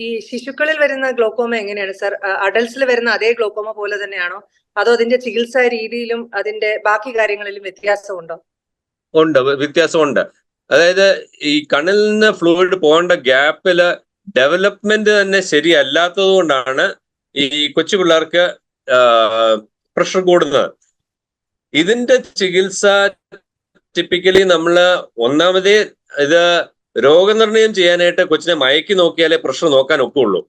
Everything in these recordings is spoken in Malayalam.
ഈ ശിശുക്കളിൽ വരുന്ന ഗ്ലോക്കോമ എങ്ങനെയാണ്? സർ അഡൽസിൽ വരുന്ന അതേ ഗ്ലോക്കോമ പോലെ തന്നെയാണോ? അതോ അതിന്റെ ചികിത്സാ രീതിയിലും അതിന്റെ ബാക്കി കാര്യങ്ങളിലും വ്യത്യാസമുണ്ടോ? ഉണ്ട് വ്യ- വ്യത്യാസമുണ്ട്. അതായത് ഈ കണ്ണിൽ നിന്ന് ഫ്ലൂയിഡ് പോകേണ്ട ഗ്യാപ്പിൽ ഡെവലപ്മെന്റ് തന്നെ ശരിയല്ലാത്തത് കൊണ്ടാണ് ഈ കൊച്ചു പിള്ളേർക്ക് പ്രഷർ കൂടുന്നത്. ഇതിന്റെ ചികിത്സ ടിപ്പിക്കലി നമ്മൾ ഒന്നാമതേ ഇത് രോഗനിർണയം ചെയ്യാനായിട്ട് കൊച്ചിനെ മയക്കി നോക്കിയാലേ പ്രഷർ നോക്കാൻ ഒക്കുള്ളൂ.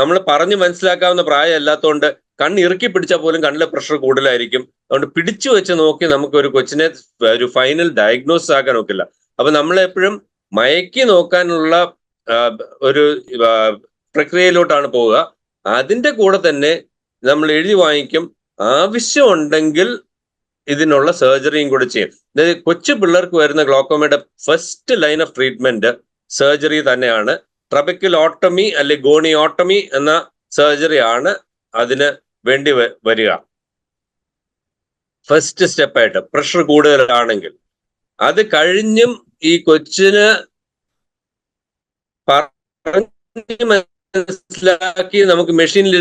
നമ്മൾ പറഞ്ഞു മനസ്സിലാക്കാവുന്ന പ്രായം അല്ലാത്തതുകൊണ്ട് കണ്ണ് ഇറുക്കി പിടിച്ചാൽ പോലും കണ്ണിലെ പ്രഷർ കൂടുതലായിരിക്കും. അതുകൊണ്ട് പിടിച്ചു വെച്ച് നോക്കി നമുക്ക് ഒരു കൊച്ചിനെ ഒരു ഫൈനൽ ഡയഗ്നോസ് ആക്കാൻ ഒക്കില്ല. അപ്പൊ നമ്മൾ എപ്പോഴും മയക്കി നോക്കാനുള്ള ഒരു പ്രക്രിയയിലോട്ടാണ് പോവുക. അതിന്റെ കൂടെ തന്നെ നമ്മൾ എഴുതി വാങ്ങിക്കും. ആവശ്യമുണ്ടെങ്കിൽ ഇതിനുള്ള സർജറിയും കൂടെ ചെയ്യും. അതായത് കൊച്ചു പിള്ളേർക്ക് വരുന്ന ഗ്ലോക്കോമയുടെ first line of treatment surgery തന്നെയാണ്. ട്രബക്കിൽ ഓട്ടമി അല്ലെ ഗോണി ഓട്ടമി എന്ന സർജറി ആണ് അതിന് വേണ്ടി വരിക. ഫസ്റ്റ് സ്റ്റെപ്പായിട്ട് പ്രഷർ കൂടുതലാണെങ്കിൽ. അത് കഴിഞ്ഞും ഈ കൊച്ചിന് മനസ്സിലാക്കി നമുക്ക് മെഷീനിൽ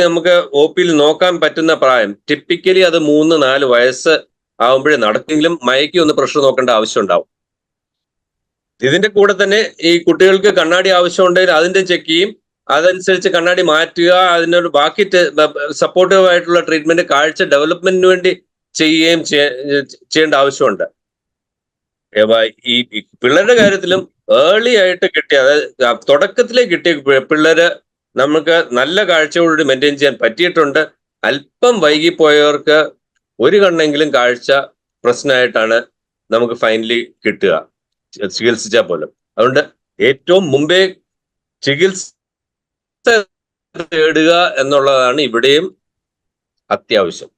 നമുക്ക് ഒ പിയിൽ നോക്കാൻ പറ്റുന്ന പ്രായം. ടിപ്പിക്കലി അത് മൂന്ന് നാല് വയസ്സ് ആകുമ്പോഴേ നടക്കെങ്കിലും മയക്കി ഒന്ന് പ്രഷർ നോക്കേണ്ട ആവശ്യം ഉണ്ടാവും. ഇതിന്റെ കൂടെ തന്നെ ഈ കുട്ടികൾക്ക് കണ്ണാടി ആവശ്യമുണ്ടെങ്കിൽ അതിന്റെ ചെക്ക് ചെയ്യും. അതനുസരിച്ച് കണ്ണാടി മാറ്റുക അതിനൊരു ബാക്കി സപ്പോർട്ടീവ് ആയിട്ടുള്ള ട്രീറ്റ്മെന്റ് കാഴ്ച ഡെവലപ്മെന്റിന് വേണ്ടി ചെയ്യുകയും ചെയ്യേണ്ട ആവശ്യമുണ്ട്. ഈ പിള്ളേരുടെ കാര്യത്തിലും ഏർലി ആയിട്ട് കിട്ടിയ അതായത് തുടക്കത്തിലേ കിട്ടിയ പിള്ളേര് നമുക്ക് നല്ല കാഴ്ചയോടുകൂടി മെയിന്റെയിൻ ചെയ്യാൻ പറ്റിയിട്ടുണ്ട്. അല്പം വൈകിപ്പോയവർക്ക് ഒരു കണ്ണെങ്കിലും കാഴ്ച പ്രശ്നമായിട്ടാണ് നമുക്ക് ഫൈനലി കിട്ടുക. ചികിത്സിച്ചാൽ പോലും. അതുകൊണ്ട് ഏറ്റവും മുമ്പേ ചികിത്സ തേടുക എന്നുള്ളതാണ് ഇവിടെയും അത്യാവശ്യം.